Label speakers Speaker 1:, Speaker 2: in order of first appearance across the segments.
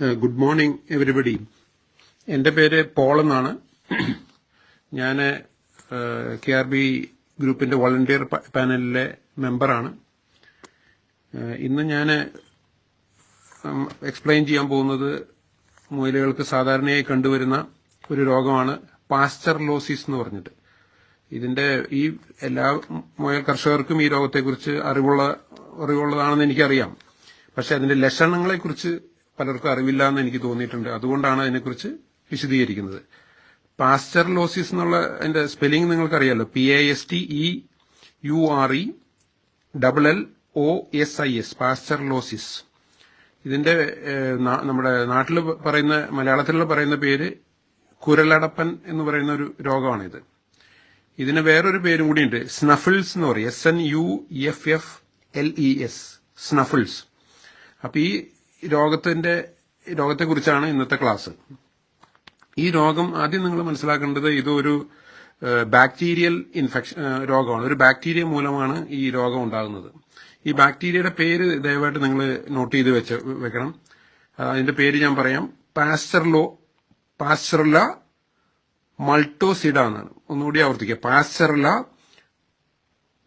Speaker 1: Good morning everybody എന്റെ പേര് Paul എന്നാണ്. ഞാൻ കെ ആർ ബി ഗ്രൂപ്പിന്റെ വോളണ്ടിയർ പാനലിലെ മെമ്പറാണ്. ഇന്ന് ഞാൻ എക്സ്പ്ലെയിൻ ചെയ്യാൻ പോകുന്നത് മുയലുകൾക്ക് സാധാരണയായി കണ്ടുവരുന്ന ഒരു രോഗമാണ് പാസ്ചർ ലോസിസ് എന്ന് പറഞ്ഞിട്ട്. ഇതിന്റെ ഈ എല്ലാ മുയൽ കർഷകർക്കും ഈ രോഗത്തെക്കുറിച്ച് അറിവുള്ള അറിവുള്ളതാണെന്ന് എനിക്കറിയാം. പക്ഷെ അതിന്റെ ലക്ഷണങ്ങളെക്കുറിച്ച് പലർക്കും അറിവില്ല എന്ന് എനിക്ക് തോന്നിയിട്ടുണ്ട്. അതുകൊണ്ടാണ് അതിനെക്കുറിച്ച് വിശദീകരിക്കുന്നത്. പാസ്റ്റർലോസിസ് ലോസിസ് എന്നുള്ള അതിന്റെ സ്പെല്ലിംഗ് നിങ്ങൾക്കറിയാലോ? P A S T E U R E double L O S I S pasteurellosis ഇതിന്റെ നമ്മുടെ നാട്ടിൽ പറയുന്ന മലയാളത്തിൽ പറയുന്ന പേര് കുരലടപ്പൻ എന്ന് പറയുന്ന ഒരു രോഗമാണിത്. ഇതിന് വേറൊരു പേരും കൂടിയുണ്ട്. സ്നഫിൾസ് എന്ന് പറയും. S N U F F L E S snuffles അപ്പൊ ഈ രോഗത്തിന്റെ രോഗത്തെക്കുറിച്ചാണ് ഇന്നത്തെ ക്ലാസ്. ഈ രോഗം ആദ്യം നിങ്ങൾ മനസ്സിലാക്കേണ്ടത് ഇതൊരു ബാക്ടീരിയൽ ഇൻഫെക്ഷൻ രോഗമാണ്. ഒരു ബാക്ടീരിയ മൂലമാണ് ഈ രോഗം ഉണ്ടാകുന്നത്. ഈ ബാക്ടീരിയയുടെ പേര് ദയവായിട്ട് നിങ്ങൾ നോട്ട് ചെയ്ത് വെച്ച് വെക്കണം. അതിന്റെ പേര് ഞാൻ പറയാം. പാസ്റ്റർലോ പാസ്റ്റർല മൾട്ടോസിഡ എന്നാണ് ഒന്നുകൂടി ആവർത്തിക്കുക pasteurella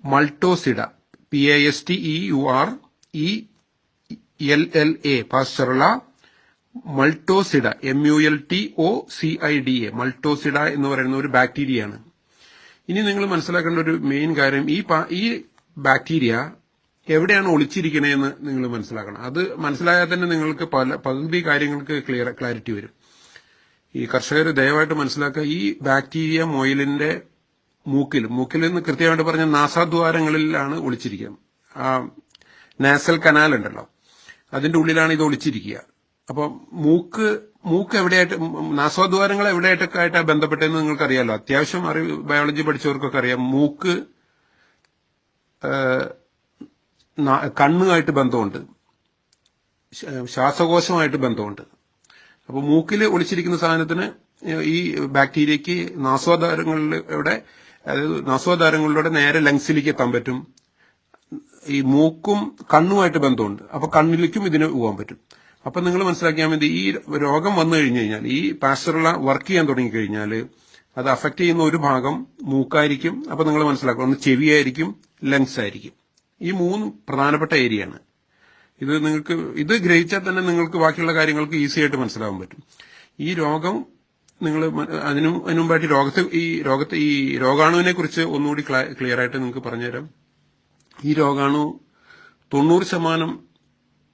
Speaker 1: multocida. P A S T E U R E L L A pasteurella multocida M U L T O C I D A multocida എന്ന് പറയുന്ന ഒരു ബാക്ടീരിയയാണ് ഇനി നിങ്ങൾ മനസ്സിലാക്കേണ്ട ഒരു മെയിൻ കാര്യം ഈ ഈ ബാക്ടീരിയ എവിടെയാണ് ഒളിച്ചിരിക്കണേന്ന് നിങ്ങൾ മനസ്സിലാക്കണം. അത് മനസ്സിലായാൽ തന്നെ നിങ്ങൾക്ക് പല പകുതി കാര്യങ്ങൾക്ക് ക്ലിയർ ക്ലാരിറ്റി വരും. ഈ കർഷകർ ദയവായിട്ട് മനസ്സിലാക്കുക ഈ ബാക്ടീരിയ മൊയിലിന്റെ മൂക്കിൽ മൂക്കിൽ നിന്ന് കൃത്യമായിട്ട് പറഞ്ഞ നാസാദ്വാരങ്ങളിലാണ് ഒളിച്ചിരിക്കുക ആ നാസൽ കനാൽ ഉണ്ടല്ലോ. അതിന്റെ ഉള്ളിലാണ് ഇത് ഒളിച്ചിരിക്കുക. അപ്പൊ മൂക്ക് മൂക്ക് എവിടെയായിട്ട് നാസോദ്വാരങ്ങൾ എവിടെയായിട്ടൊക്കെ ആയിട്ടാണ് ബന്ധപ്പെട്ടതെന്ന് നിങ്ങൾക്കറിയാലോ. അത്യാവശ്യം അറിവ് ബയോളജി പഠിച്ചവർക്കൊക്കെ അറിയാം മൂക്ക് കണ്ണുമായിട്ട് ബന്ധമുണ്ട്. ശ്വാസകോശമായിട്ട് ബന്ധമുണ്ട്. അപ്പോൾ മൂക്കിൽ ഒളിച്ചിരിക്കുന്ന സാധനത്തിന് ഈ ബാക്ടീരിയക്ക് നാസോദ്വാരങ്ങളിലൂടെ അതായത് നാസ്വാധാരങ്ങളിലൂടെ നേരെ ലങ്സിലേക്ക് എത്താൻ പറ്റും. ഈ മൂക്കും കണ്ണുമായിട്ട് ബന്ധമുണ്ട്. അപ്പൊ കണ്ണിലേക്കും ഇതിന് പോകാൻ പറ്റും. അപ്പൊ നിങ്ങൾ മനസ്സിലാക്കിയാൽ മതി ഈ രോഗം വന്നു കഴിഞ്ഞു കഴിഞ്ഞാൽ ഈ പാസ്റ്ററുള്ള വർക്ക് ചെയ്യാൻ തുടങ്ങി കഴിഞ്ഞാൽ അത് അഫക്ട് ചെയ്യുന്ന ഒരു ഭാഗം മൂക്കായിരിക്കും. അപ്പൊ നിങ്ങൾ മനസ്സിലാക്കുക ഒന്ന് ചെവിയായിരിക്കും ലങ്സ് ആയിരിക്കും. ഈ മൂന്ന് പ്രധാനപ്പെട്ട ഏരിയയാണ് ഇത് നിങ്ങൾക്ക് ഇത് ഗ്രഹിച്ചാൽ തന്നെ നിങ്ങൾക്ക് ബാക്കിയുള്ള കാര്യങ്ങൾക്ക് ഈസി ആയിട്ട് മനസ്സിലാവാൻ പറ്റും. ഈ രോഗം നിങ്ങൾ അതിനും അതിനു മുമ്പായിട്ട് രോഗത്തെ ഈ രോഗത്തെ ഈ രോഗാണുവിനെ കുറിച്ച് ഒന്നുകൂടി ക്ലിയർ ആയിട്ട് നിങ്ങൾക്ക് പറഞ്ഞുതരാം. ഈ രോഗാണു തൊണ്ണൂറ് ശതമാനം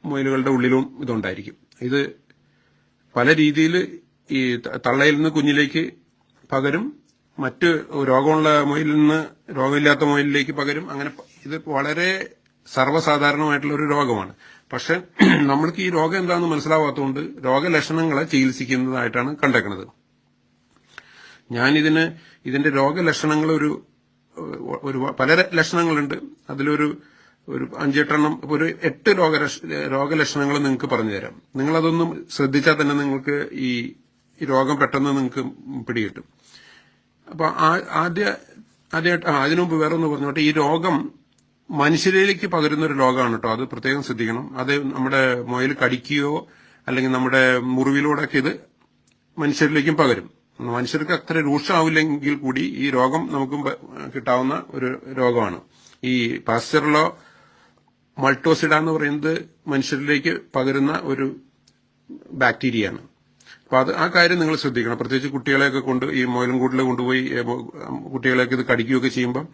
Speaker 1: മുയലുകളുടെ ഉള്ളിലും ഇതുണ്ടായിരിക്കും. ഇത് പല രീതിയിൽ ഈ തള്ളയിൽ നിന്ന് കുഞ്ഞിലേക്ക് പകരും മറ്റ് രോഗമുള്ള മുയലിൽ നിന്ന് രോഗമില്ലാത്ത മുയലിലേക്ക് പകരും. അങ്ങനെ ഇത് വളരെ സർവസാധാരണമായിട്ടുള്ള ഒരു രോഗമാണ്. പക്ഷെ നമ്മൾക്ക് ഈ രോഗം എന്താണെന്ന് മനസ്സിലാവാത്തതുകൊണ്ട് രോഗലക്ഷണങ്ങളെ ചികിത്സിക്കുന്നതായിട്ടാണ് കണ്ടേക്കുന്നത്. ഞാനിതിന് ഇതിന്റെ രോഗലക്ഷണങ്ങൾ ഒരു ഒരു പല ലക്ഷണങ്ങളുണ്ട്. അതിലൊരു ഒരു അഞ്ചെട്ടെണ്ണം ഒരു എട്ട് രോഗ രോഗലക്ഷണങ്ങൾ നിങ്ങൾക്ക് പറഞ്ഞു തരാം നിങ്ങളതൊന്നും ശ്രദ്ധിച്ചാൽ തന്നെ നിങ്ങൾക്ക് ഈ രോഗം പെട്ടെന്ന് നിങ്ങൾക്ക് പിടികിട്ടും. അപ്പൊ ആ- ആദ്യ ആദ്യമായിട്ട് അതിനു മുമ്പ് വേറെ ഒന്ന് പറഞ്ഞോട്ടെ. ഈ രോഗം മനുഷ്യരിലേക്ക് പകരുന്ന ഒരു രോഗമാണ് കേട്ടോ അത് പ്രത്യേകം ശ്രദ്ധിക്കണം. അത് നമ്മുടെ മുയൽ കടിക്കുകയോ അല്ലെങ്കിൽ നമ്മുടെ മുറിവിലൂടെയൊക്കെ ഇത് മനുഷ്യരിലേക്കും പകരും. മനുഷ്യർക്ക് അത്ര രൂക്ഷമാവില്ലെങ്കിൽ കൂടി ഈ രോഗം നമുക്കും കിട്ടാവുന്ന ഒരു രോഗമാണ്. ഈ പാസ്റ്ററിലോ മൾട്ടോസിഡ എന്ന് പറയുന്നത് മനുഷ്യരിലേക്ക് പകരുന്ന ഒരു ബാക്ടീരിയയാണ്. അപ്പൊ അത് ആ കാര്യം നിങ്ങൾ ശ്രദ്ധിക്കണം. പ്രത്യേകിച്ച് കുട്ടികളെയൊക്കെ കൊണ്ട് ഈ മുയലും കൂട്ടിൽ കൊണ്ടുപോയി കുട്ടികളെയൊക്കെ ഇത് കടിക്കുകയൊക്കെ ചെയ്യുമ്പോൾ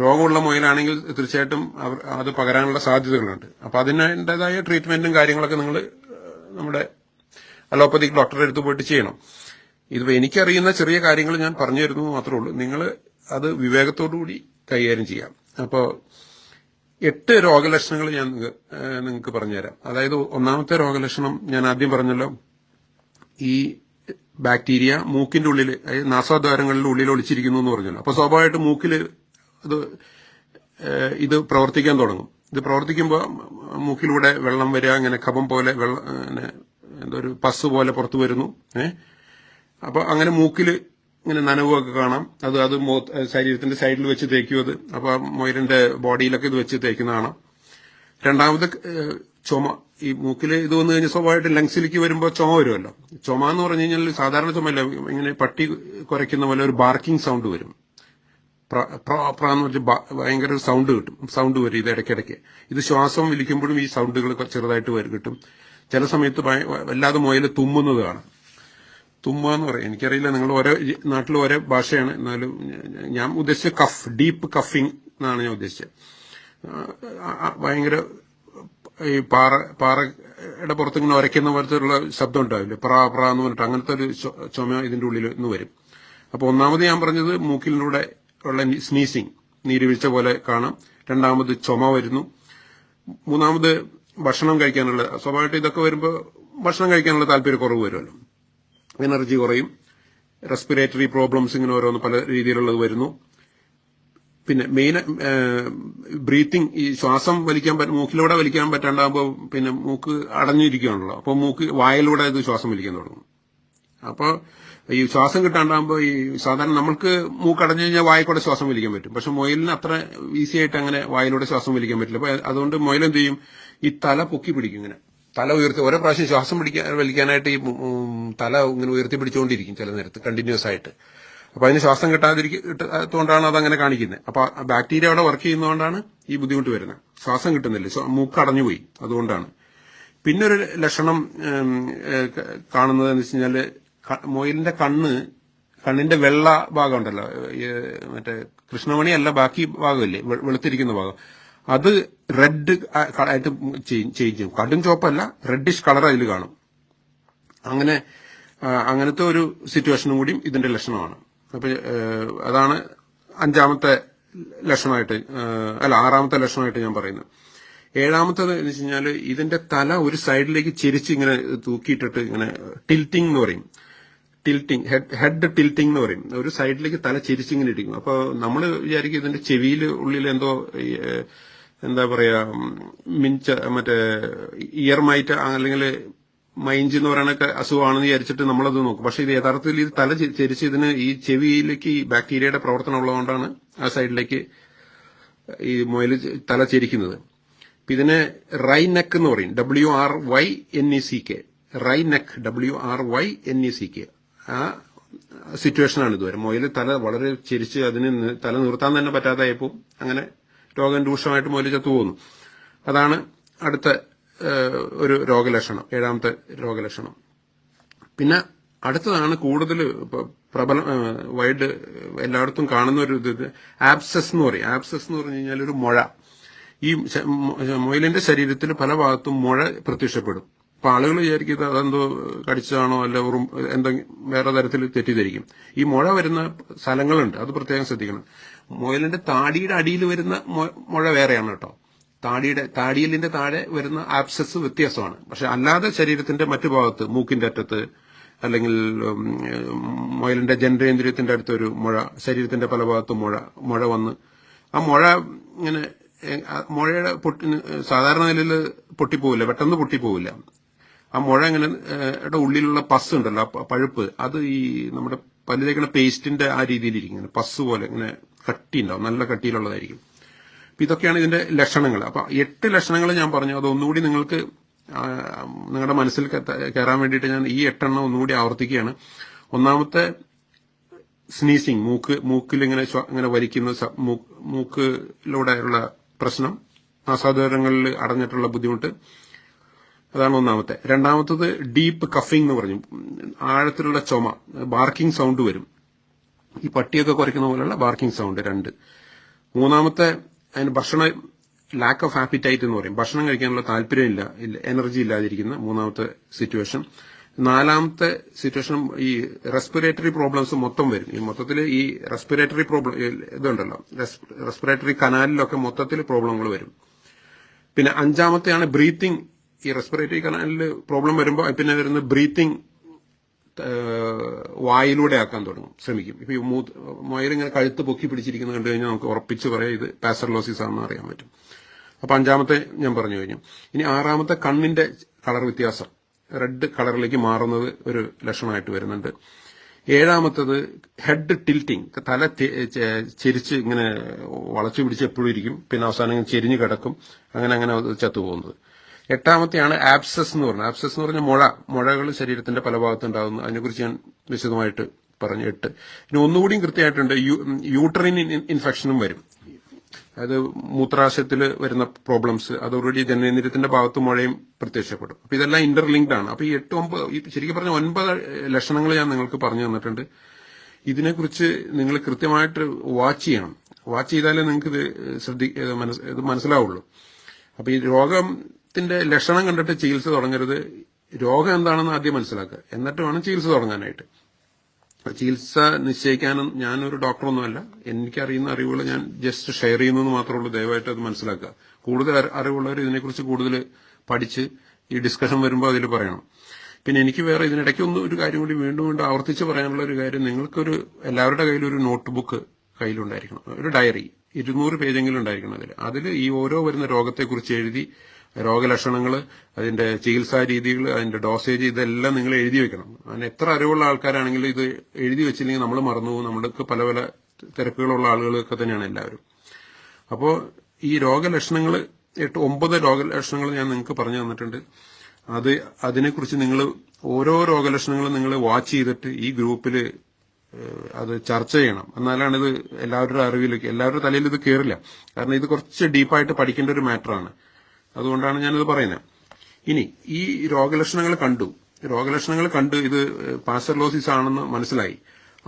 Speaker 1: രോഗമുള്ള മുയലാണെങ്കിൽ തീർച്ചയായിട്ടും അവർ അത് പകരാനുള്ള സാധ്യതകളുണ്ട്. അപ്പൊ അതിന്റെതായ ട്രീറ്റ്മെന്റും കാര്യങ്ങളൊക്കെ നിങ്ങൾ നമ്മുടെ അലോപ്പതിക് ഡോക്ടറെ അടുത്ത് പോയിട്ട് ചെയ്യണം. ഇതിപ്പോ എനിക്കറിയുന്ന ചെറിയ കാര്യങ്ങൾ ഞാൻ പറഞ്ഞു തരുന്നു മാത്രമേ ഉള്ളൂ. നിങ്ങൾ അത് വിവേകത്തോടു കൂടി കൈകാര്യം ചെയ്യാം. അപ്പോൾ എട്ട് രോഗലക്ഷണങ്ങൾ ഞാൻ നിങ്ങൾക്ക് പറഞ്ഞുതരാം. അതായത് ഒന്നാമത്തെ രോഗലക്ഷണം ഞാൻ ആദ്യം പറഞ്ഞല്ലോ. ഈ ബാക്ടീരിയ മൂക്കിന്റെ ഉള്ളിൽ നാസാദ്വാരങ്ങളുടെ ഉള്ളിൽ ഒളിച്ചിരിക്കുന്നു എന്ന് പറഞ്ഞല്ലോ. അപ്പോൾ സ്വാഭാവികമായിട്ട് മൂക്കിൽ അത് ഇത് പ്രവർത്തിക്കാൻ തുടങ്ങും. ഇത് പ്രവർത്തിക്കുമ്പോൾ മൂക്കിലൂടെ വെള്ളം വരിക അങ്ങനെ കഫം പോലെ വെള്ളം എന്തോ ഒരു പസ് പോലെ പുറത്തു വരുന്നു. ഏഹ് അപ്പൊ അങ്ങനെ മൂക്കിൽ ഇങ്ങനെ നനവുമൊക്കെ കാണാം. അത് അത് ശരീരത്തിന്റെ സൈഡിൽ വെച്ച് തേക്കും അത്. അപ്പൊ മുയലിന്റെ ബോഡിയിലൊക്കെ ഇത് വെച്ച് തേക്കുന്ന കാണാം. രണ്ടാമത് ചുമ. ഈ മൂക്കിൽ ഇത് വന്നു കഴിഞ്ഞാൽ സ്വാഭാവികമായിട്ട് ലങ്സിലേക്ക് വരുമ്പോൾ ചുമ വരുമല്ലോ. ചുമ എന്ന് പറഞ്ഞു കഴിഞ്ഞാൽ സാധാരണ ചുമയല്ല. ഇങ്ങനെ പട്ടി കുരയ്ക്കുന്ന പോലെ ഒരു ബാർക്കിംഗ് സൗണ്ട് വരും. പ്രാന്ന് ബ- ഭയങ്കര സൗണ്ട് കിട്ടും. സൗണ്ട് വരും ഇത് ഇടയ്ക്കിടയ്ക്ക്. ഇത് ശ്വാസം വലിക്കുമ്പോഴും ഈ സൗണ്ടുകൾ ചെറുതായിട്ട് വരും കിട്ടും. ചില സമയത്ത് വല്ലാതെ മുയൽ തുമ്മുന്നത് കാണാം. തുമ്മുക എന്ന് പറയും. എനിക്കറിയില്ല നിങ്ങൾ ഓരോ നാട്ടിൽ ഓരോ ഭാഷയാണ്. എന്നാലും ഞാൻ ഉദ്ദേശിച്ച കഫ് ഡീപ്പ് കഫിംഗ് എന്നാണ് ഞാൻ ഉദ്ദേശിച്ചത്. ഭയങ്കര ഈ പാറ പാറയുടെ പുറത്ത് ഇങ്ങനെ ഉരയ്ക്കുന്ന പോലത്തെ ശബ്ദം ഉണ്ടാവില്ലേ? പ്രാ പ്രാ എന്ന് പറഞ്ഞിട്ട് അങ്ങനത്തെ ഒരു ചുമ ഇതിന്റെ ഉള്ളിൽ നിന്ന് വരും. അപ്പൊ ഒന്നാമത് ഞാൻ പറഞ്ഞത് മൂക്കിലൂടെ ഉള്ള സ്നീസിങ് നീരുവീഴ്ച പോലെ കാണാം. രണ്ടാമത് ചുമ വരുന്നു. മൂന്നാമത് ഭക്ഷണം കഴിക്കാനുള്ള സ്വാഭാവികമായിട്ട് ഇതൊക്കെ വരുമ്പോൾ ഭക്ഷണം കഴിക്കാനുള്ള താല്പര്യക്കുറവ് വരുമല്ലോ. എനർജി കുറയും. റെസ്പിറേറ്ററി പ്രോബ്ലംസ് ഇങ്ങനെ ഓരോന്ന് പല രീതിയിലുള്ളത് വരുന്നു. പിന്നെ മെയിൻ ബ്രീത്തിങ് ഈ ശ്വാസം വലിക്കാൻ മൂക്കിലൂടെ വലിക്കാൻ പറ്റാണ്ടാകുമ്പോൾ പിന്നെ മൂക്ക് അടഞ്ഞിരിക്കുകയാണല്ലോ. അപ്പോൾ മൂക്ക് വായിലൂടെ ഇത് ശ്വാസം വലിക്കാൻ തുടങ്ങും. അപ്പോൾ ഈ ശ്വാസം കിട്ടാണ്ടാകുമ്പോൾ ഈ സാധാരണ നമ്മൾക്ക് മൂക്ക് അടഞ്ഞു കഴിഞ്ഞാൽ വായിക്കൂടെ ശ്വാസം വലിക്കാൻ പറ്റും. പക്ഷെ മൊയിലിന് അത്ര ഈസി ആയിട്ട് അങ്ങനെ വായിലൂടെ ശ്വാസം വലിക്കാൻ പറ്റില്ല. അപ്പോൾ അതുകൊണ്ട് മൊയിലെന്ത് ചെയ്യും? ഈ തല പൊക്കി പിടിക്കും ഇങ്ങനെ. തല ഉയർത്തി ഓരോ പ്രാവശ്യം ശ്വാസം പിടിക്കാൻ വലിക്കാനായിട്ട് ഈ തല ഇങ്ങനെ ഉയർത്തി പിടിച്ചുകൊണ്ടിരിക്കും ചില നേരത്ത് കണ്ടിന്യൂസ് ആയിട്ട്. അപ്പോൾ അതിന് ശ്വാസം കിട്ടാതിരിക്കൊണ്ടാണ് അതങ്ങനെ കാണിക്കുന്നത് അപ്പോൾ ബാക്ടീരിയ അവിടെ വർക്ക് ചെയ്യുന്നതുകൊണ്ടാണ് ഈ ബുദ്ധിമുട്ട് വരുന്നത്. ശ്വാസം കിട്ടുന്നില്ല. മൂക്ക് അടഞ്ഞുപോയി. അതുകൊണ്ടാണ്. പിന്നെ ഒരു ലക്ഷണം കാണുന്നത് എന്ന് വെച്ച് കഴിഞ്ഞാൽ മൊയിലിന്റെ കണ്ണ് കണ്ണിന്റെ വെള്ള ഭാഗം ഉണ്ടല്ലോ. മറ്റേ കൃഷ്ണമണി അല്ല ബാക്കി ഭാഗമില്ലേ വെളുത്തിരിക്കുന്ന ഭാഗം. അത് റെഡ് ആയിട്ട് ചേഞ്ച് ചെയ്യും. കടും ചുവപ്പല്ല റെഡിഷ് കളർ അതിൽ കാണും. അങ്ങനെ അങ്ങനത്തെ ഒരു സിറ്റുവേഷനും കൂടിയും ഇതിന്റെ ലക്ഷണമാണ്. അപ്പൊ അതാണ് അഞ്ചാമത്തെ ലക്ഷണമായിട്ട് അല്ല ആറാമത്തെ ലക്ഷണമായിട്ട് ഞാൻ പറയുന്നത്. ഏഴാമത്തേത് എന്ന് വെച്ച് കഴിഞ്ഞാൽ ഇതിന്റെ തല ഒരു സൈഡിലേക്ക് ചിരിച്ച് ഇങ്ങനെ തൂക്കിയിട്ടിട്ട് ഇങ്ങനെ ടിൽറ്റിംഗ് എന്ന് പറയും. ടിൽറ്റിംഗ് ഹെഡ് ടിൽറ്റിംഗ് എന്ന് പറയും. ഒരു സൈഡിലേക്ക് തല ചിരിച്ചിങ്ങനെ ഇരിക്കും അപ്പൊ നമ്മൾ വിചാരിക്കും ഇതിന്റെ ചെവിയിൽ ഉള്ളിൽ എന്തോ എന്താ പറയാ മിഞ്ച മറ്റേ ഇയർ മൈറ്റ് അല്ലെങ്കിൽ മൈഞ്ച് എന്ന് പറയുന്ന അസുഖമാണെന്ന് വിചാരിച്ചിട്ട് നമ്മളത് നോക്കും. പക്ഷെ ഇത് യഥാർത്ഥത്തിൽ ഇത് തല ചെരിച്ച് ഇതിന് ഈ ചെവിയിലേക്ക് ഈ ബാക്ടീരിയയുടെ പ്രവർത്തനം ഉള്ളതുകൊണ്ടാണ് ആ സൈഡിലേക്ക് ഈ മുയൽ തല ചെരിക്കുന്നത്. ഇതിനെ റൈ നെക്ക് എന്ന് പറയും. W R Y N E C K wry neck W R Y N E C K ആ സിറ്റുവേഷനാണ് ഇതുവരെ. മുയൽ തല വളരെ ചെരിച്ച് അതിന് തല നിർത്താൻ തന്നെ പറ്റാതായപ്പോൾ അങ്ങനെ രോഗം രൂക്ഷമായിട്ട് മുയൽ ചത്തുപോകുന്നു അതാണ് അടുത്ത ഒരു രോഗലക്ഷണം ഏഴാമത്തെ രോഗലക്ഷണം. പിന്നെ അടുത്തതാണ് കൂടുതൽ പ്രബല വൈഡ് എല്ലായിടത്തും കാണുന്ന ഒരു ഇത് ആബ്സസ് എന്ന് പറയും. ആബ്സസ് എന്ന് പറഞ്ഞു കഴിഞ്ഞാൽ ഒരു മുഴ. ഈ മുയലിന്റെ ശരീരത്തിൽ പല ഭാഗത്തും മുഴ പ്രത്യക്ഷപ്പെടും. അപ്പൊ ആളുകൾ വിചാരിക്കും അതെന്തോ കടിച്ചതാണോ അല്ല ഉറും എന്തെങ്കിലും വേറെ തരത്തിൽ തെറ്റിദ്ധരിക്കും. ഈ മുഴ വരുന്ന സ്ഥലങ്ങളുണ്ട് അത് പ്രത്യേകം ശ്രദ്ധിക്കണം. മുയലിന്റെ താടിയുടെ അടിയിൽ വരുന്ന മുഴ വേറെയാണ് കേട്ടോ. താടിയുടെ താടിയലിന്റെ താഴെ വരുന്ന ആപ്സസ് വ്യത്യാസമാണ്. പക്ഷെ അല്ലാതെ ശരീരത്തിന്റെ മറ്റു ഭാഗത്ത് മൂക്കിന്റെ അറ്റത്ത് അല്ലെങ്കിൽ മുയലിന്റെ ജനരേന്ദ്രിയത്തിന്റെ അടുത്തൊരു മുഴ ശരീരത്തിന്റെ പല ഭാഗത്തും മുഴ മുഴ വന്ന് ആ മുഴ ഇങ്ങനെ മുഴയുടെ പൊട്ടി സാധാരണ നിലയിൽ പൊട്ടിപ്പോവില്ല പെട്ടെന്ന് പൊട്ടിപ്പോവില്ല. ആ മുഴ ഇങ്ങനെ ഉള്ളിലുള്ള പസ് ഉണ്ടല്ലോ പഴുപ്പ് അത് ഈ നമ്മുടെ പല്ലിലേക്കുള്ള പേസ്റ്റിന്റെ ആ രീതിയിലിരിക്കും. പസ് പോലെ ഇങ്ങനെ കട്ടി ഉണ്ടാവും നല്ല കട്ടിയിലുള്ളതായിരിക്കും. അപ്പൊ ഇതൊക്കെയാണ് ഇതിന്റെ ലക്ഷണങ്ങൾ. അപ്പൊ എട്ട് ലക്ഷണങ്ങൾ ഞാൻ പറഞ്ഞു. അതൊന്നുകൂടി നിങ്ങൾക്ക് നിങ്ങളുടെ മനസ്സിൽ കയറാൻ വേണ്ടിയിട്ട് ഞാൻ ഈ എട്ടെണ്ണം ഒന്നുകൂടി ആവർത്തിക്കുകയാണ്. ഒന്നാമത്തെ സ്നീസിങ് മൂക്ക് മൂക്കിൽ ഇങ്ങനെ ഇങ്ങനെ മൂ- മൂക്കിലൂടെയുള്ള പ്രശ്നം അസാധാരണങ്ങളിൽ അടഞ്ഞിട്ടുള്ള ബുദ്ധിമുട്ട്. അതാണ് ഒന്നാമത്തെ. രണ്ടാമത്തത് ഡീപ്പ് കഫിംഗ് എന്ന് പറഞ്ഞു ആഴത്തിലുള്ള ചുമ ബാർക്കിംഗ് സൗണ്ട് വരും. ഈ പട്ടിയൊക്കെ കുറയ്ക്കുന്ന പോലെയുള്ള ബാർക്കിംഗ് സൗണ്ട് രണ്ട്. മൂന്നാമത്തെ അതിന് ഭക്ഷണ ലാക്ക് ഓഫ് ആപ്പിറ്റൈറ്റ് എന്ന് പറയും. ഭക്ഷണം കഴിക്കാനുള്ള താല്പര്യമില്ല എനർജി ഇല്ലാതിരിക്കുന്ന മൂന്നാമത്തെ സിറ്റുവേഷൻ നാലാമത്തെ സിറ്റുവേഷൻ ഈ റെസ്പിറേറ്ററി പ്രോബ്ലംസ് മൊത്തം വരും. ഈ മൊത്തത്തിൽ ഈ റെസ്പിറേറ്ററി പ്രോബ്ലം ഇതുണ്ടല്ലോ റെസ്പിറേറ്ററി കനാലിലൊക്കെ മൊത്തത്തിൽ പ്രോബ്ലങ്ങൾ വരും. പിന്നെ അഞ്ചാമത്തെയാണ് ബ്രീത്തിങ് ഈ റെസ്പിറേറ്ററി കനാലിൽ പ്രോബ്ലം വരുമ്പോൾ പിന്നെ വരുന്ന ബ്രീത്തിങ് വായിലൂടെ ആക്കാൻ തുടങ്ങും ശ്രമിക്കും. ഇപ്പൊ ഈ ഇങ്ങനെ മൊയലിങ്ങനെ കഴുത്ത് പൊക്കി പിടിച്ചിരിക്കുന്നത് കണ്ടു കഴിഞ്ഞാൽ നമുക്ക് ഉറപ്പിച്ച് പറയാം ഇത് പാസർലോസിസ് ആണെന്ന് അറിയാൻ പറ്റും. അപ്പൊ അഞ്ചാമത്തെ ഞാൻ പറഞ്ഞു കഴിഞ്ഞു. ഇനി ആറാമത്തെ കണ്ണിന്റെ കളർ വ്യത്യാസം. റെഡ് കളറിലേക്ക് മാറുന്നത് ഒരു ലക്ഷണമായിട്ട് വരുന്നുണ്ട്. ഏഴാമത്തത് ഹെഡ് ടിൽറ്റിംഗ് തല ചെരിച്ച് ഇങ്ങനെ വളച്ചു പിടിച്ച് എപ്പോഴും ഇരിക്കും. പിന്നെ അവസാനം ഇങ്ങനെ ചെരിഞ്ഞ് കിടക്കും. അങ്ങനെ അങ്ങനെ ചത്തുപോകുന്നത്. എട്ടാമത്തെയാണ് ആബ്സസ് എന്ന് പറഞ്ഞത്. ആബ്സസ് എന്ന് പറഞ്ഞ മുഴ. മുഴകൾ ശരീരത്തിന്റെ പല ഭാഗത്തുണ്ടാകുന്നു. അതിനെക്കുറിച്ച് ഞാൻ വിശദമായിട്ട് പറഞ്ഞു എട്ട്. ഇനി ഒന്നുകൂടിയും കൃത്യമായിട്ടുണ്ട്. യൂട്രൈൻ ഇൻഫെക്ഷനും വരും. അതായത് മൂത്രാശയത്തിൽ വരുന്ന പ്രോബ്ലംസ് അതോടുകൂടി ജനനേന്ദ്രിയത്തിന്റെ ഭാഗത്ത് മുഴയും പ്രത്യക്ഷപ്പെടും. അപ്പൊ ഇതെല്ലാം ഇന്റർലിങ്ക്ഡ് ആണ്. അപ്പൊ ഈ എട്ട് ഒമ്പത് ശരിക്കും പറഞ്ഞ ഒൻപത് ലക്ഷണങ്ങൾ ഞാൻ നിങ്ങൾക്ക് പറഞ്ഞു തന്നിട്ടുണ്ട്. ഇതിനെക്കുറിച്ച് നിങ്ങൾ കൃത്യമായിട്ട് വാച്ച് ചെയ്യണം. വാച്ച് ചെയ്താലേ നിങ്ങൾക്ക് ഇത് ശ്രദ്ധി മനസ്സിലാവുള്ളൂ. അപ്പൊ ഈ രോഗത്തിന്റെ ലക്ഷണം കണ്ടിട്ട് ചികിത്സ തുടങ്ങരുത്. രോഗം എന്താണെന്ന് ആദ്യം മനസ്സിലാക്കുക. എന്നിട്ട് വേണം ചികിത്സ തുടങ്ങാനായിട്ട്. ചികിത്സ നിശ്ചയിക്കാനും ഞാനൊരു ഡോക്ടറൊന്നുമല്ല. എനിക്കറിയുന്ന അറിവുകൾ ഞാൻ ജസ്റ്റ് ഷെയർ ചെയ്യുന്നത് മാത്രമേ ഉള്ളൂ. ദയവായിട്ട് അത് മനസ്സിലാക്കുക. കൂടുതൽ അറിവുള്ളവർ ഇതിനെക്കുറിച്ച് കൂടുതൽ പഠിച്ച് ഈ ഡിസ്കഷൻ വരുമ്പോൾ അതിൽ പറയണം. പിന്നെ എനിക്ക് വേറെ ഇതിനിടയ്ക്ക് ഒന്ന് ഒരു കാര്യം കൂടി വീണ്ടും വീണ്ടും ആവർത്തിച്ച് പറയാനുള്ള ഒരു കാര്യം. നിങ്ങൾക്കൊരു എല്ലാവരുടെ കയ്യിൽ ഒരു നോട്ട് ബുക്ക് കയ്യിലുണ്ടായിരിക്കണം. ഒരു ഡയറി. ഇരുന്നൂറ് പേജെങ്കിലും ഉണ്ടായിരിക്കണം അതിൽ. അതിൽ ഈ ഓരോ വരുന്ന രോഗത്തെക്കുറിച്ച് എഴുതി രോഗലക്ഷണങ്ങൾ അതിന്റെ ചികിത്സാ രീതികൾ അതിന്റെ ഡോസേജ് ഇതെല്ലാം നിങ്ങൾ എഴുതി വെക്കണം. അതിന് എത്ര അറിവുള്ള ആൾക്കാരാണെങ്കിലും ഇത് എഴുതി വെച്ചില്ലെങ്കിൽ നമ്മൾ മറന്നുപോകും. നമ്മൾക്ക് പല പല തിരക്കുകളുള്ള ആളുകളൊക്കെ തന്നെയാണ് എല്ലാവരും. അപ്പോൾ ഈ രോഗലക്ഷണങ്ങൾ എട്ട് ഒമ്പത് രോഗലക്ഷണങ്ങൾ ഞാൻ നിങ്ങൾക്ക് പറഞ്ഞു തന്നിട്ടുണ്ട്. അത് അതിനെക്കുറിച്ച് നിങ്ങൾ ഓരോ രോഗലക്ഷണങ്ങളും നിങ്ങൾ വാച്ച് ചെയ്തിട്ട് ഈ ഗ്രൂപ്പിൽ അത് ചർച്ച ചെയ്യണം. എന്നാലാണ് ഇത് എല്ലാവരുടെ അറിവിലേക്ക് എല്ലാവരുടെ തലയിൽ ഇത് കയറില്ല കാരണം ഇത് കുറച്ച് ഡീപ്പായിട്ട് പഠിക്കേണ്ട ഒരു മാറ്ററാണ്. അതുകൊണ്ടാണ് ഞാനിത് പറയുന്നത്. ഇനി ഈ രോഗലക്ഷണങ്ങൾ കണ്ടു. രോഗലക്ഷണങ്ങൾ കണ്ട് ഇത് പാസ്റ്റർലോസിസ് ആണെന്ന് മനസ്സിലായി.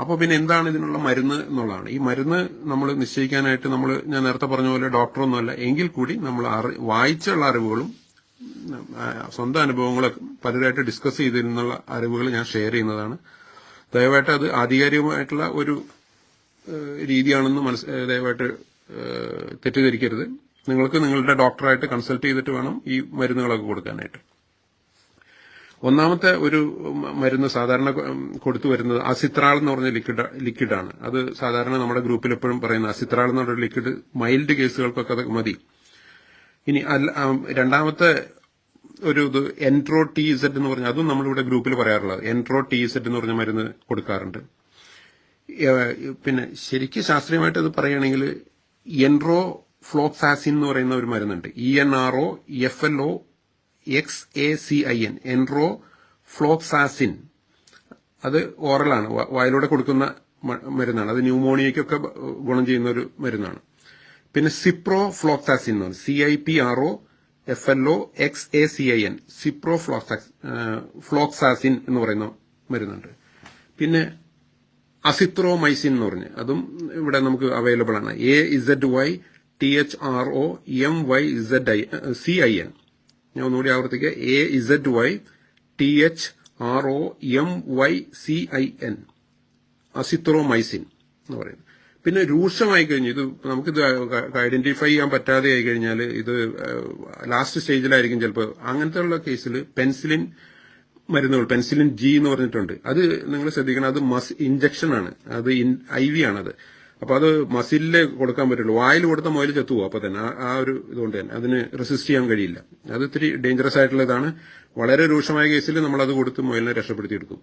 Speaker 1: അപ്പോൾ പിന്നെ എന്താണ് ഇതിനുള്ള മരുന്ന് എന്നുള്ളതാണ്. ഈ മരുന്ന് നമ്മൾ നിശ്ചയിക്കാനായിട്ട് നമ്മൾ ഞാൻ നേരത്തെ പറഞ്ഞ പോലെ ഡോക്ടറൊന്നുമല്ല. എങ്കിൽ കൂടി നമ്മൾ വായിച്ചുള്ള അറിവുകളും സ്വന്തം അനുഭവങ്ങളൊക്കെ പലരായിട്ട് ഡിസ്കസ് ചെയ്തിരുന്നുള്ള അറിവുകൾ ഞാൻ ഷെയർ ചെയ്യുന്നതാണ്. ദയവായിട്ട് അത് ആധികാരികമായിട്ടുള്ള ഒരു രീതിയാണെന്ന് മനസ് ദയവായിട്ട് തെറ്റിദ്ധരിക്കരുത്. നിങ്ങൾക്ക് നിങ്ങളുടെ ഡോക്ടറായിട്ട് കൺസൾട്ട് ചെയ്തിട്ട് വേണം ഈ മരുന്നുകളൊക്കെ കൊടുക്കാനായിട്ട്. ഒന്നാമത്തെ ഒരു മരുന്ന് സാധാരണ കൊടുത്തു വരുന്നത് അസിത്രാൾ എന്ന് പറഞ്ഞ ലിക്വിഡ് ലിക്വിഡാണ്. അത് സാധാരണ നമ്മുടെ ഗ്രൂപ്പിൽ എപ്പോഴും പറയുന്ന അസിത്രാൾ എന്ന് പറഞ്ഞ ലിക്വിഡ് മൈൽഡ് കേസുകൾക്കൊക്കെ അത് മതി. ഇനി രണ്ടാമത്തെ ഒരു ഇത് എൻട്രോ ടി സെറ്റ് എന്ന് പറഞ്ഞാൽ അതും നമ്മളിവിടെ ഗ്രൂപ്പിൽ പറയാറുള്ളത്. എൻട്രോ ടി സെറ്റ് എന്ന് പറഞ്ഞ മരുന്ന് കൊടുക്കാറുണ്ട്. പിന്നെ ശരിക്കും ശാസ്ത്രീയമായിട്ട് അത് പറയുകയാണെങ്കിൽ എൻട്രോ ഫ്ലോക്സാസിൻ എന്ന് പറയുന്ന ഒരു മരുന്നുണ്ട്. E N R O F L O X A C I N enrofloxacin അത് ഓറലാണ് വായിലൂടെ കൊടുക്കുന്ന മരുന്നാണ്. അത് ന്യൂമോണിയയ്ക്കൊക്കെ ഗുണം ചെയ്യുന്ന ഒരു മരുന്നാണ്. പിന്നെ സിപ്രോ ഫ്ലോക്സാസിൻ എന്ന് C I P R O F L O X A C I N cipro floxax floxacin എന്ന് പറയുന്ന മരുന്നുണ്ട്. പിന്നെ അസിത്രോമൈസിൻ എന്ന് പറഞ്ഞ്. അതും ഇവിടെ നമുക്ക് അവൈലബിൾ ആണ്. A Z Y T H R O M Y Z I C I N ഞാൻ ഒന്നുകൂടി ആവർത്തിക്കുക A Z Y T H R O M Y C I N azithromycin എന്ന് പറയുന്നത്. പിന്നെ രൂക്ഷമായി കഴിഞ്ഞു. ഇത് നമുക്കിത് ഐഡന്റിഫൈ ചെയ്യാൻ പറ്റാതെ ആയി കഴിഞ്ഞാൽ ഇത് ലാസ്റ്റ് സ്റ്റേജിലായിരിക്കും ചിലപ്പോൾ അങ്ങനത്തെ ഉള്ള കേസിൽ പെൻസിലിൻ മരുന്നുകൾ പെൻസിലിൻ ജി എന്ന് പറഞ്ഞിട്ടുണ്ട്. അത് നിങ്ങൾ ശ്രദ്ധിക്കണം. അത് മസ് ഇഞ്ചക്ഷൻ ആണ്. അത് ഐ വി ആണത്. അപ്പൊ അത് മസിലിൽ കൊടുക്കാൻ പറ്റുള്ളൂ. വായിൽ കൊടുത്ത മുതൽ ചത്തുപോകും അപ്പൊ തന്നെ. ആ- ഒരു ഇതുകൊണ്ട് തന്നെ. അതിന് റെസിസ്റ്റ് ചെയ്യാൻ കഴിയില്ല. അത് ഇത്തിരി ഡേഞ്ചറസ് ആയിട്ടുള്ള ഇതാണ്. വളരെ രൂക്ഷമായ കേസിൽ നമ്മൾ അത് കൊടുത്ത് മുയലിനെ രക്ഷപ്പെടുത്തിയെടുക്കും.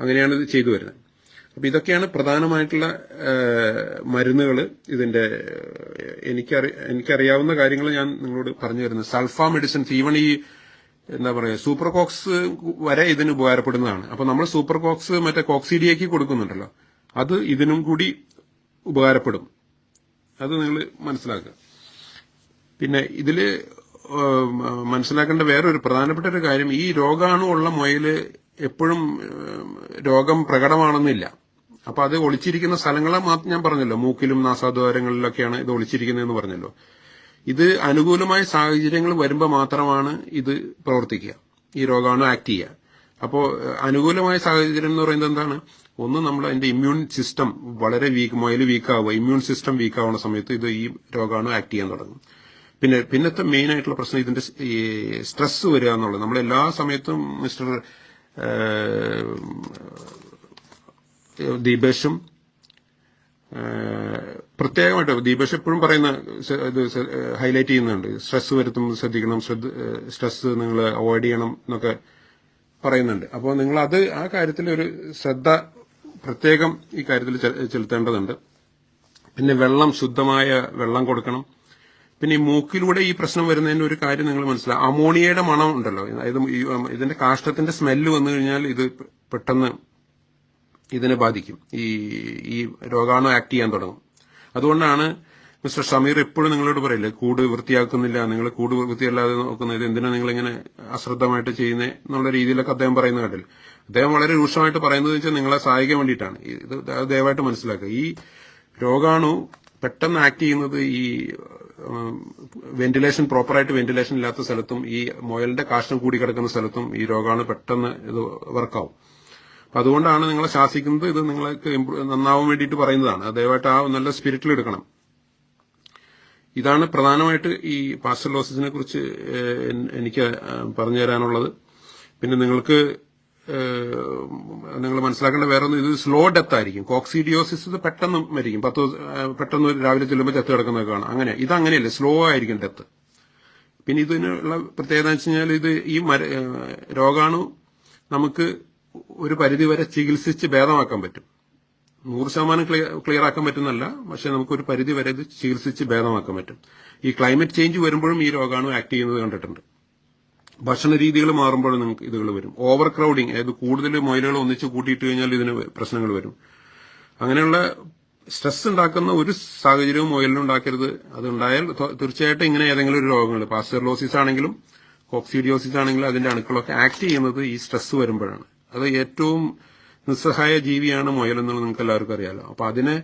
Speaker 1: അങ്ങനെയാണ് ഇത് ചെയ്തു വരുന്നത്. അപ്പൊ ഇതൊക്കെയാണ് പ്രധാനമായിട്ടുള്ള മരുന്നുകൾ ഇതിന്റെ എനിക്ക് എനിക്കറി എനിക്കറിയാവുന്ന കാര്യങ്ങൾ ഞാൻ നിങ്ങളോട് പറഞ്ഞു തരുന്നത്. സൾഫ മെഡിസിൻസ് ഈവൺ ഈ എന്താ പറയുക സൂപ്പർ കോക്സ് വരെ ഇതിന് ഉപകാരപ്പെടുന്നതാണ്. അപ്പൊ നമ്മൾ സൂപ്പർ കോക്സ് മറ്റേ കോക്സിഡിയക്ക് കൊടുക്കുന്നുണ്ടല്ലോ. അത് ഇതിനും കൂടി ഉപകാരപ്പെടും. അത് നിങ്ങൾ മനസ്സിലാക്കുക. പിന്നെ ഇതിൽ മനസ്സിലാക്കേണ്ട വേറൊരു പ്രധാനപ്പെട്ട ഒരു കാര്യം ഈ രോഗാണുള്ള മുയൽ എപ്പോഴും രോഗം പ്രകടമാണെന്നില്ല. അപ്പൊ അത് ഒളിച്ചിരിക്കുന്ന സ്ഥലങ്ങളെ മാത്രം ഞാൻ പറഞ്ഞല്ലോ മൂക്കിലും നാസാദ്വാരങ്ങളിലൊക്കെയാണ് ഇത് ഒളിച്ചിരിക്കുന്നതെന്ന് പറഞ്ഞല്ലോ. ഇത് അനുകൂലമായ സാഹചര്യങ്ങൾ വരുമ്പോൾ മാത്രമാണ് ഇത് പ്രവർത്തിക്കുക. ഈ രോഗാണു ആക്ട് ചെയ്യുക. അപ്പോൾ അനുകൂലമായ സാഹചര്യം എന്ന് പറയുന്നത് എന്താണ്? ഒന്ന് നമ്മൾ അതിന്റെ ഇമ്മ്യൂൺ സിസ്റ്റം വളരെ വീക്ക് മുയൽ വീക്കാവുക ഇമ്മ്യൂൺ സിസ്റ്റം വീക്കാവുന്ന സമയത്ത് ഇത് ഈ രോഗമാണ് ആക്ട് ചെയ്യാൻ തുടങ്ങും. പിന്നെ പിന്നത്തെ മെയിൻ ആയിട്ടുള്ള പ്രശ്നം ഇതിന്റെ സ്ട്രെസ് വരിക എന്നുള്ളത്. നമ്മൾ എല്ലാ സമയത്തും മിസ്റ്റർ ദീപേഷും പ്രത്യേകമായിട്ട് ദീപേഷ് എപ്പോഴും പറയുന്ന ഇത് ഹൈലൈറ്റ് ചെയ്യുന്നുണ്ട്. സ്ട്രെസ് വരുത്തും ശ്രദ്ധിക്കണം ശ്രദ്ധ സ്ട്രെസ് നിങ്ങൾ അവോയ്ഡ് ചെയ്യണം എന്നൊക്കെ പറയുന്നുണ്ട്. അപ്പോൾ നിങ്ങൾ അത് ആ കാര്യത്തിൽ ഒരു ശ്രദ്ധ പ്രത്യേകം ഈ കാര്യത്തിൽ ചെലുത്തേണ്ടതുണ്ട്. പിന്നെ വെള്ളം ശുദ്ധമായ വെള്ളം കൊടുക്കണം. പിന്നെ ഈ മൂക്കിലൂടെ ഈ പ്രശ്നം വരുന്നതിന്റെ ഒരു കാര്യം നിങ്ങൾ മനസ്സിലാവും അമോണിയയുടെ മണം ഉണ്ടല്ലോ. അതായത് ഇതിന്റെ കാഷ്ടത്തിന്റെ സ്മെല്ല് വന്നു കഴിഞ്ഞാൽ ഇത് പെട്ടെന്ന് ഇതിനെ ബാധിക്കും. ഈ ഈ രോഗാണു ആക്ട് ചെയ്യാൻ തുടങ്ങും. അതുകൊണ്ടാണ് മിസ്റ്റർ ഷമീർ എപ്പോഴും നിങ്ങളോട് പറയില്ലേ കൂട് വൃത്തിയാക്കുന്നില്ല നിങ്ങൾ കൂട് വൃത്തിയല്ലാതെ നോക്കുന്നത് എന്തിനാ നിങ്ങൾ ഇങ്ങനെ അശ്രദ്ധമായിട്ട് ചെയ്യുന്നത് എന്നുള്ള രീതിയിലൊക്കെ അദ്ദേഹം പറയുന്ന കണ്ടില്ല? അദ്ദേഹം വളരെ രൂക്ഷമായിട്ട് പറയുന്നത് വെച്ചാൽ നിങ്ങളെ സഹായിക്കാൻ വേണ്ടിയിട്ടാണ്. ഇത് ദയവായിട്ട് മനസ്സിലാക്കുക. ഈ രോഗാണു പെട്ടെന്ന് ആക്ട് ചെയ്യുന്നത് ഈ വെന്റിലേഷൻ പ്രോപ്പറായിട്ട് വെന്റിലേഷൻ ഇല്ലാത്ത സ്ഥലത്തും ഈ മുയലിന്റെ കാഷ്ടം കൂടി കിടക്കുന്ന സ്ഥലത്തും ഈ രോഗാണു പെട്ടെന്ന് ഇത് വർക്കാവും അപ്പൊ അതുകൊണ്ടാണ് നിങ്ങളെ ശാസിക്കുന്നത് ഇത് നിങ്ങൾക്ക് നന്നാവാൻ വേണ്ടിയിട്ട് പറയുന്നതാണ്. ദയവായിട്ട് ആ നല്ല സ്പിരിറ്റിൽ എടുക്കണം. ഇതാണ് പ്രധാനമായിട്ട് ഈ പാസ്റ്റലോസിസിനെ കുറിച്ച് എനിക്ക് പറഞ്ഞു തരാനുള്ളത്. പിന്നെ നിങ്ങൾക്ക് നിങ്ങൾ മനസ്സിലാക്കേണ്ട വേറെ ഇത് സ്ലോ ഡെത്ത് ആയിരിക്കും. കോക്സിഡിയോസിസ് ഇത് പെട്ടെന്ന് മരിക്കും. പത്ത് പെട്ടെന്ന് രാവിലെ ചെല്ലുമ്പോൾ ചത്ത് കിടക്കുന്നത് കാണാം. അങ്ങനെ ഇത് അങ്ങനെയല്ല സ്ലോ ആയിരിക്കും ഡെത്ത്. പിന്നെ ഇതിനുള്ള പ്രത്യേകത എന്ന് വെച്ച് കഴിഞ്ഞാൽ ഇത് ഈ രോഗാണു നമുക്ക് ഒരു പരിധി വരെ ചികിത്സിച്ച് ഭേദമാക്കാൻ പറ്റും. നൂറ് ശതമാനം ക്ലിയർ ആക്കാൻ പറ്റുന്നല്ല പക്ഷെ നമുക്ക് ഒരു പരിധി വരെ ഇത് ചികിത്സിച്ച് ഭേദമാക്കാൻ പറ്റും. ഈ ക്ലൈമറ്റ് ചേഞ്ച് വരുമ്പോഴും ഈ രോഗാണു ആക്ട് ചെയ്യുന്നത് കണ്ടിട്ടുണ്ട്. ഭക്ഷണ രീതികൾ മാറുമ്പോഴും നിങ്ങൾക്ക് ഇതുകൾ വരും. ഓവർ ക്രൗഡിങ് അതായത് കൂടുതൽ മൊയിലുകൾ ഒന്നിച്ച് കൂട്ടിയിട്ട് കഴിഞ്ഞാൽ ഇതിന് പ്രശ്നങ്ങൾ വരും. അങ്ങനെയുള്ള സ്ട്രെസ് ഉണ്ടാക്കുന്ന ഒരു സാഹചര്യവും മൊയിലിനും ഉണ്ടാക്കരുത്. അത് ഉണ്ടായാൽ തീർച്ചയായിട്ടും ഇങ്ങനെ ഏതെങ്കിലും ഒരു രോഗങ്ങൾ പാസ്റ്റർലോസിസ് ആണെങ്കിലും കോക്സിഡിയോസിസ് ആണെങ്കിലും അതിന്റെ അണുക്കളൊക്കെ ആക്ട് ചെയ്യുന്നത് ഈ സ്ട്രെസ് വരുമ്പോഴാണ്. അത് ഏറ്റവും നിസ്സഹായ ജീവിയാണ് മുയൽ എന്നുള്ളത് നിങ്ങൾക്ക് എല്ലാവർക്കും അറിയാലോ. അപ്പൊ അതിനെ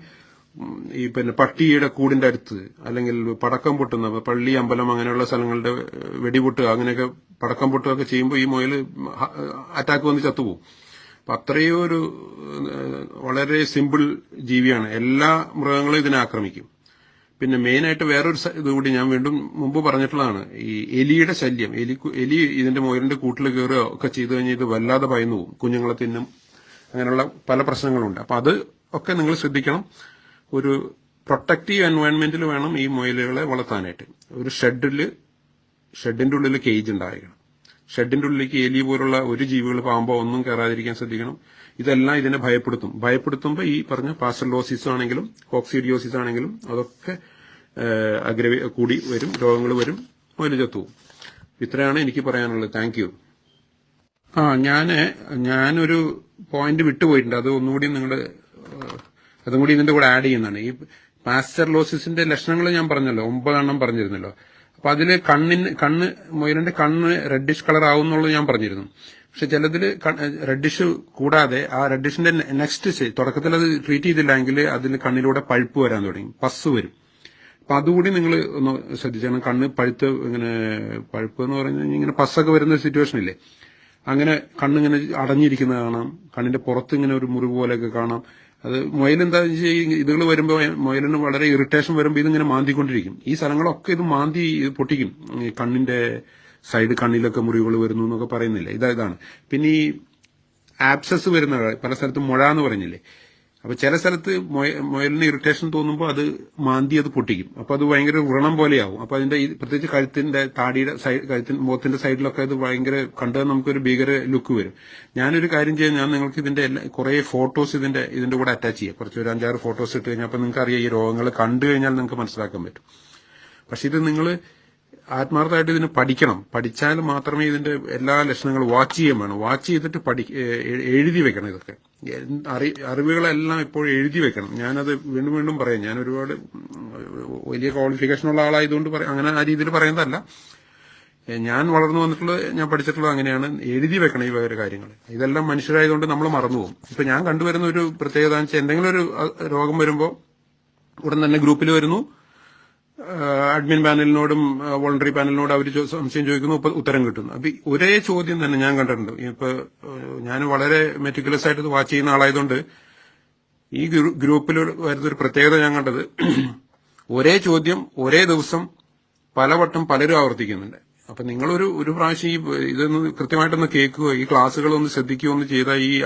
Speaker 1: ഈ പിന്നെ പട്ടിയുടെ കൂടിന്റെ അടുത്ത് അല്ലെങ്കിൽ പടക്കം പൊട്ടുന്ന പള്ളി അമ്പലം അങ്ങനെയുള്ള സ്ഥലങ്ങളുടെ വെടിപൊട്ടുക അങ്ങനെയൊക്കെ പടക്കം പൊട്ടുകയൊക്കെ ചെയ്യുമ്പോൾ ഈ മുയൽ അറ്റാക്ക് വന്ന് ചത്തുപോകും. അപ്പൊ അത്രയും ഒരു വളരെ സിമ്പിൾ ജീവിയാണ്. എല്ലാ മൃഗങ്ങളും ഇതിനെ ആക്രമിക്കും. പിന്നെ മെയിനായിട്ട് വേറൊരു ഇതുകൂടി ഇത് കൂടി ഞാൻ വീണ്ടും മുമ്പ് പറഞ്ഞിട്ടുള്ളതാണ്. ഈ എലിയുടെ ശല്യം എലി എലി ഇതിന്റെ മുയലിന്റെ കൂട്ടിൽ കയറുകയോ ഒക്കെ ചെയ്തു കഴിഞ്ഞാൽ ഇത് വല്ലാതെ ഭയന്നു പോകും. കുഞ്ഞുങ്ങളെ തിന്നും അങ്ങനെയുള്ള പല പ്രശ്നങ്ങളുണ്ട്. അപ്പൊ അത് ഒക്കെ നിങ്ങൾ ശ്രദ്ധിക്കണം. ഒരു പ്രൊട്ടക്റ്റീവ് എൻവയൺമെന്റിൽ വേണം ഈ മുയലുകളെ വളർത്താനായിട്ട്. ഒരു ഷെഡിൽ ഷെഡിന്റെ ഉള്ളിൽ കേജ് ഉണ്ടായിരിക്കണം. ഷെഡിന്റെ ഉള്ളിലേക്ക് എലി പോലുള്ള ഒരു ജീവികൾ പാമ്പോ ഒന്നും കയറാതിരിക്കാൻ ശ്രദ്ധിക്കണം. ഇതെല്ലാം ഇതിനെ ഭയപ്പെടുത്തും. ഭയപ്പെടുത്തുമ്പോൾ ഈ പറഞ്ഞ പാസ്റ്റലോസിസ് ആണെങ്കിലും കോക്സിഡിയോസിസ് ആണെങ്കിലും അതൊക്കെ അഗ്രവി കൂടി വരും രോഗങ്ങൾ വരും മുയൽ ചത്തുവും ഇത്രയാണ് എനിക്ക് പറയാനുള്ളത്. താങ്ക് ആ ഞാൻ ഞാനൊരു പോയിന്റ് വിട്ടുപോയിട്ടുണ്ട്. അത് ഒന്നുകൂടി നിങ്ങളുടെ അതും കൂടി ഇതിന്റെ കൂടെ ആഡ് ചെയ്യുന്നതാണ്. ഈ പാസ്റ്റർ ലോസിസിന്റെ ലക്ഷണങ്ങൾ ഞാൻ പറഞ്ഞല്ലോ. ഒമ്പതെണ്ണം പറഞ്ഞിരുന്നല്ലോ. അപ്പൊ അതിൽ കണ്ണിന് കണ്ണ് മുയലിന്റെ കണ്ണ് റെഡിഷ് കളർ ആവും എന്നുള്ളത് ഞാൻ പറഞ്ഞിരുന്നു. പക്ഷെ ചിലതിൽ റെഡിഷ് കൂടാതെ ആ റെഡിഷിന്റെ നെക്സ്റ്റ് തുടക്കത്തിൽ അത് ട്രീറ്റ് ചെയ്തില്ലെങ്കിൽ അതിന് കണ്ണിലൂടെ പഴുപ്പ് വരാൻ തുടങ്ങി. പസ് വരും. അപ്പൊ അതുകൂടി നിങ്ങൾ ഒന്ന് ശ്രദ്ധിച്ചാണ്. കണ്ണ് പഴുത്ത് ഇങ്ങനെ പഴുപ്പ് എന്ന് പറഞ്ഞു കഴിഞ്ഞാൽ ഇങ്ങനെ പസ്സൊക്കെ വരുന്ന സിറ്റുവേഷൻ ഇല്ലേ? അങ്ങനെ കണ്ണിങ്ങനെ അടഞ്ഞിരിക്കുന്നത് കാണാം. കണ്ണിന്റെ പുറത്ത് ഇങ്ങനെ ഒരു മുറിവ് പോലെയൊക്കെ കാണാം. അത് മുയലെന്താ ഇതുകൾ വരുമ്പോൾ മുയലിന് വളരെ ഇറിറ്റേഷൻ വരുമ്പോൾ ഇതിങ്ങനെ മാന്തിക്കൊണ്ടിരിക്കും. ഈ സ്ഥലങ്ങളൊക്കെ ഇത് മാന്തി പൊട്ടിക്കും. കണ്ണിന്റെ സൈഡ് കണ്ണിലൊക്കെ മുറിവുകൾ വരുന്നു എന്നൊക്കെ പറയുന്നില്ലേ? ഇതാ ഇതാണ്. പിന്നെ ഈ ആപ്സസ് വരുന്ന പല സ്ഥലത്തും മുഴ എന്ന് പറഞ്ഞില്ലേ? അപ്പൊ ചില സ്ഥലത്ത് മുയ- മുയലിന് ഇറിറ്റേഷൻ തോന്നുമ്പോൾ അത് മാന്തി അത് പൊട്ടിക്കും. അപ്പൊ അത് ഭയങ്കര വ്രണം പോലെയാവും. അപ്പൊ അതിന്റെ പ്രത്യേകിച്ച് കഴുത്തിന്റെ താടിയുടെ സൈഡ് കഴുത്തിന്റെ മുഖത്തിന്റെ സൈഡിലൊക്കെ അത് ഭയങ്കര കണ്ടത് നമുക്കൊരു ഭീകര ലുക്ക് വരും. ഞാനൊരു കാര്യം ചെയ്യാം. ഞാൻ നിങ്ങൾക്ക് ഇതിന്റെ കുറെ ഫോട്ടോസ് ഇതിന്റെ ഇതിന്റെ കൂടെ അറ്റാച്ച് ചെയ്യാം. കുറച്ച് ഒരു അഞ്ചാറ് ഫോട്ടോസ് ഇട്ട് കഴിഞ്ഞാൽ അപ്പൊ നിങ്ങൾക്ക് അറിയാം ഈ രോഗങ്ങൾ കണ്ടു കഴിഞ്ഞാൽ നിങ്ങൾക്ക് മനസ്സിലാക്കാൻ പറ്റും. പക്ഷെ ഇത് നിങ്ങൾ ആത്മാർത്ഥമായിട്ട് ഇതിന് പഠിക്കണം. പഠിച്ചാൽ മാത്രമേ ഇതിന്റെ എല്ലാ ലക്ഷണങ്ങളും വാച്ച് ചെയ്യാൻ വേണം വാച്ച് ചെയ്തിട്ട് പഠി എഴുതി വെക്കണം ഇതൊക്കെ. അറിവുകളെല്ലാം ഇപ്പോൾ എഴുതി വെക്കണം. ഞാനത് വീണ്ടും വീണ്ടും പറയാം. ഞാൻ ഒരുപാട് വലിയ ക്വാളിഫിക്കേഷൻ ഉള്ള ആളായതുകൊണ്ട് പറയാം അങ്ങനെ ആ രീതിയിൽ പറയുന്നതല്ല. ഞാൻ വളർന്നു വന്നിട്ടുള്ളത് ഞാൻ പഠിച്ചിട്ടുള്ളത് അങ്ങനെയാണ്. എഴുതി വെക്കണം ഈ വക കാര്യങ്ങൾ. ഇതെല്ലാം മനുഷ്യരായതുകൊണ്ട് നമ്മൾ മറന്നുപോകും. ഇപ്പൊ ഞാൻ കണ്ടുവരുന്ന ഒരു പ്രത്യേകത എന്തെങ്കിലും ഒരു രോഗം വരുമ്പോൾ ഉടൻ തന്നെ ഗ്രൂപ്പിൽ വരുന്നു. അഡ്മിൻ പാനലിനോടും വോളണ്ടറി പാനലിനോടും അവർ സംശയം ചോദിക്കുന്നു ഉത്തരം കിട്ടുന്നു. അപ്പൊ ഒരേ ചോദ്യം തന്നെ ഞാൻ കണ്ടിട്ടുണ്ട്. ഇപ്പൊ ഞാൻ വളരെ മെറ്റിക്കുലസ് ആയിട്ട് വാച്ച് ചെയ്യുന്ന ആളായതുകൊണ്ട് ഈ ഗ്രൂ- ഗ്രൂപ്പിൽ വരുന്നൊരു പ്രത്യേകത ഞാൻ കണ്ടത് ഒരേ ചോദ്യം ഒരേ ദിവസം പലവട്ടം പലരും ആവർത്തിക്കുന്നുണ്ട്. അപ്പൊ നിങ്ങളൊരു ഒരു പ്രാവശ്യം ഈ ഇതൊന്ന് കൃത്യമായിട്ടൊന്ന് കേൾക്കുകയോ ഈ ക്ലാസ്സുകളൊന്ന് ശ്രദ്ധിക്കുകയോ ഒന്ന് ചെയ്താൽ ഈ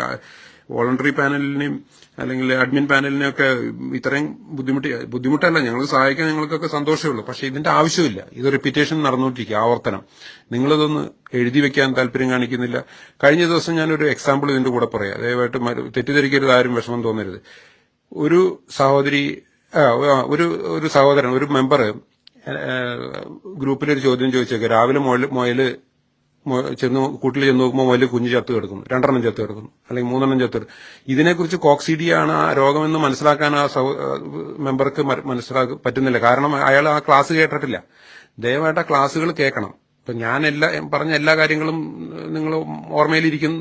Speaker 1: വോളണ്ടറി പാനലിനെയും അല്ലെങ്കിൽ അഡ്മിൻ പാനലിനെയൊക്കെ ഇത്രയും ബുദ്ധിമുട്ട് ബുദ്ധിമുട്ടല്ല ഞങ്ങൾ സഹായിക്കാൻ ഞങ്ങൾക്കൊക്കെ സന്തോഷമേ ഉള്ളൂ പക്ഷെ ഇതിന്റെ ആവശ്യമില്ല. ഇത് റിപ്പീറ്റേഷൻ നടന്നുകൊണ്ടിരിക്കുക ആവർത്തനം. നിങ്ങളിതൊന്ന് എഴുതി വെക്കാൻ താല്പര്യം കാണിക്കുന്നില്ല. കഴിഞ്ഞ ദിവസം ഞാനൊരു എക്സാമ്പിൾ ഇതിന്റെ കൂടെ പറയാം. ദയവായിട്ട് തെറ്റിദ്ധരിക്കരുത് ആരും വിഷമം തോന്നരുത്. ഒരു സഹോദരി ഒരു ഒരു സഹോദരൻ ഒരു മെമ്പർ ഗ്രൂപ്പിലൊരു ചോദ്യം ചോദിച്ചേക്കാം. രാവിലെ മുയൽ മുയൽ മൊ- ചെന്ന് കൂട്ടിൽ ചെന്ന് നോക്കുമ്പോൾ വലിയ കുഞ്ഞ് ചത്ത് കിടക്കുന്നു. രണ്ടെണ്ണം ചത്ത് കിടക്കുന്നു. അല്ലെങ്കിൽ മൂന്നെണ്ണം ചത്ത് കിടക്കുന്നു. ഇതിനെക്കുറിച്ച് കോക്സിഡിയാണ് ആ രോഗമെന്ന് മനസ്സിലാക്കാൻ ആ മെമ്പർക്ക് മനസ്സിലാക്ക പറ്റുന്നില്ല. കാരണം അയാൾ ആ ക്ലാസ് കേട്ടിട്ടില്ല. ദയവായിട്ട് ആ ക്ലാസ്സുകൾ കേൾക്കണം. ഇപ്പൊ ഞാൻ എല്ലാ പറഞ്ഞ എല്ലാ കാര്യങ്ങളും നിങ്ങൾ ഓർമ്മയിൽ ഇരിക്കും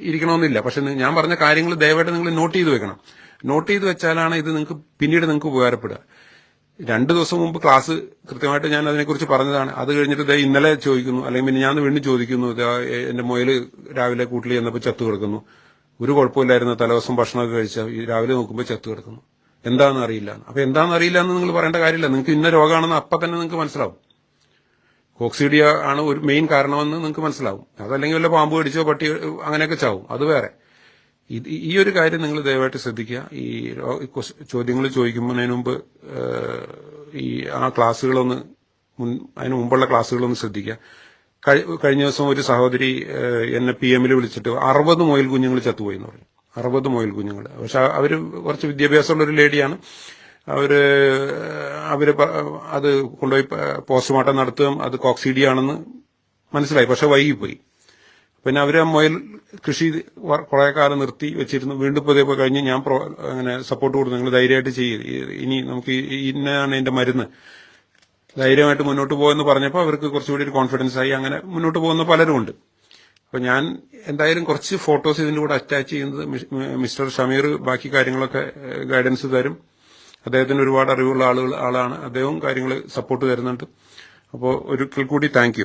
Speaker 1: ഇരിക്കണമെന്നില്ല. പക്ഷെ ഞാൻ പറഞ്ഞ കാര്യങ്ങൾ ദയവായിട്ട് നിങ്ങൾ നോട്ട് ചെയ്ത് വെക്കണം. നോട്ട് ചെയ്ത് വെച്ചാലാണ് ഇത് നിങ്ങൾക്ക് പിന്നീട് നിങ്ങൾക്ക് ഉപകാരപ്പെടുക. രണ്ടു ദിവസം മുമ്പ് ക്ലാസ് കൃത്യമായിട്ട് ഞാൻ അതിനെക്കുറിച്ച് പറഞ്ഞതാണ്. അത് കഴിഞ്ഞിട്ട് ദേ ഇന്നലെ ചോദിക്കുന്നു. അല്ലെങ്കിൽ പിന്നെ ഞാൻ വീണ്ടും ചോദിക്കുന്നു. എന്റെ മൊയിൽ രാവിലെ കൂട്ടിൽ ചെന്നപ്പോൾ ചത്തു കിടക്കുന്നു. ഒരു കുഴപ്പമില്ലായിരുന്നു. തലേദിവസം ഭക്ഷണമൊക്കെ കഴിച്ച രാവിലെ നോക്കുമ്പോൾ ചത്തു കിടക്കുന്നു. എന്താണെന്ന് അറിയില്ല. അപ്പൊ എന്താണെന്ന് അറിയില്ല എന്ന് നിങ്ങൾ പറയേണ്ട കാര്യമില്ല. നിങ്ങൾക്ക് ഇന്ന രോഗമാണെന്ന് അപ്പൊ തന്നെ നിങ്ങൾക്ക് മനസ്സിലാവും. കോക്സീഡിയ ആണ് ഒരു മെയിൻ കാരണമെന്ന് നിങ്ങൾക്ക് മനസ്സിലാവും. അതല്ലെങ്കിൽ വല്ല പാമ്പ് കടിച്ചോ പട്ടി അങ്ങനെയൊക്കെ ചാവും. അത് വേറെ. ഇത് ഈ ഒരു കാര്യം നിങ്ങൾ ദയവായിട്ട് ശ്രദ്ധിക്കുക. ഈ ചോദ്യങ്ങൾ ചോദിക്കുന്നതിന് മുമ്പ് ഈ ആ ക്ലാസ്സുകളൊന്ന് മുൻ അതിന് മുമ്പുള്ള ക്ലാസ്സുകളൊന്ന് ശ്രദ്ധിക്കുക. കഴിഞ്ഞ ദിവസം ഒരു സഹോദരി എന്നെ പി എമ്മിൽ വിളിച്ചിട്ട് അറുപത് മൊയിൽ കുഞ്ഞുങ്ങൾ ചത്തുപോയി എന്ന് പറഞ്ഞു. അറുപത് മൊയിൽ കുഞ്ഞുങ്ങൾ. പക്ഷെ അവർ കുറച്ച് വിദ്യാഭ്യാസമുള്ള ഒരു ലേഡിയാണ്. അവർ അവർ അത് കൊണ്ടുപോയി പോസ്റ്റ്മോർട്ടം നടത്തുകയും അത് കോക്സിഡി ആണെന്ന് മനസ്സിലായി. പക്ഷെ വൈകിപ്പോയി. പിന്നെ അവർ ആ മുയൽ കൃഷി കുറെ കാലം നിർത്തി വെച്ചിരുന്നു. വീണ്ടും ഇപ്പോൾ ഇതേപോലെ കഴിഞ്ഞ് ഞാൻ അങ്ങനെ സപ്പോർട്ട് കൊടുത്തു. നിങ്ങൾ ധൈര്യമായിട്ട് ചെയ്യും. ഇനി നമുക്ക് ഇന്നാണ് എന്റെ മരുന്ന്. ധൈര്യമായിട്ട് മുന്നോട്ട് പോകുമെന്ന് പറഞ്ഞപ്പോൾ അവർക്ക് കുറച്ചുകൂടി ഒരു കോൺഫിഡൻസ് ആയി. അങ്ങനെ മുന്നോട്ട് പോകുന്ന പലരും ഉണ്ട്. അപ്പൊ ഞാൻ എന്തായാലും കുറച്ച് ഫോട്ടോസ് ഇതിന്റെ കൂടെ അറ്റാച്ച് ചെയ്യുന്നത് മിസ്റ്റർ ഷമീർ ബാക്കി കാര്യങ്ങളൊക്കെ ഗൈഡൻസ് തരും. അദ്ദേഹത്തിന് ഒരുപാട് അറിവുള്ള ആളുകൾ ആളാണ്. അദ്ദേഹവും കാര്യങ്ങൾ സപ്പോർട്ട് തരുന്നുണ്ട്. അപ്പോൾ ഒരിക്കൽ കൂടി താങ്ക്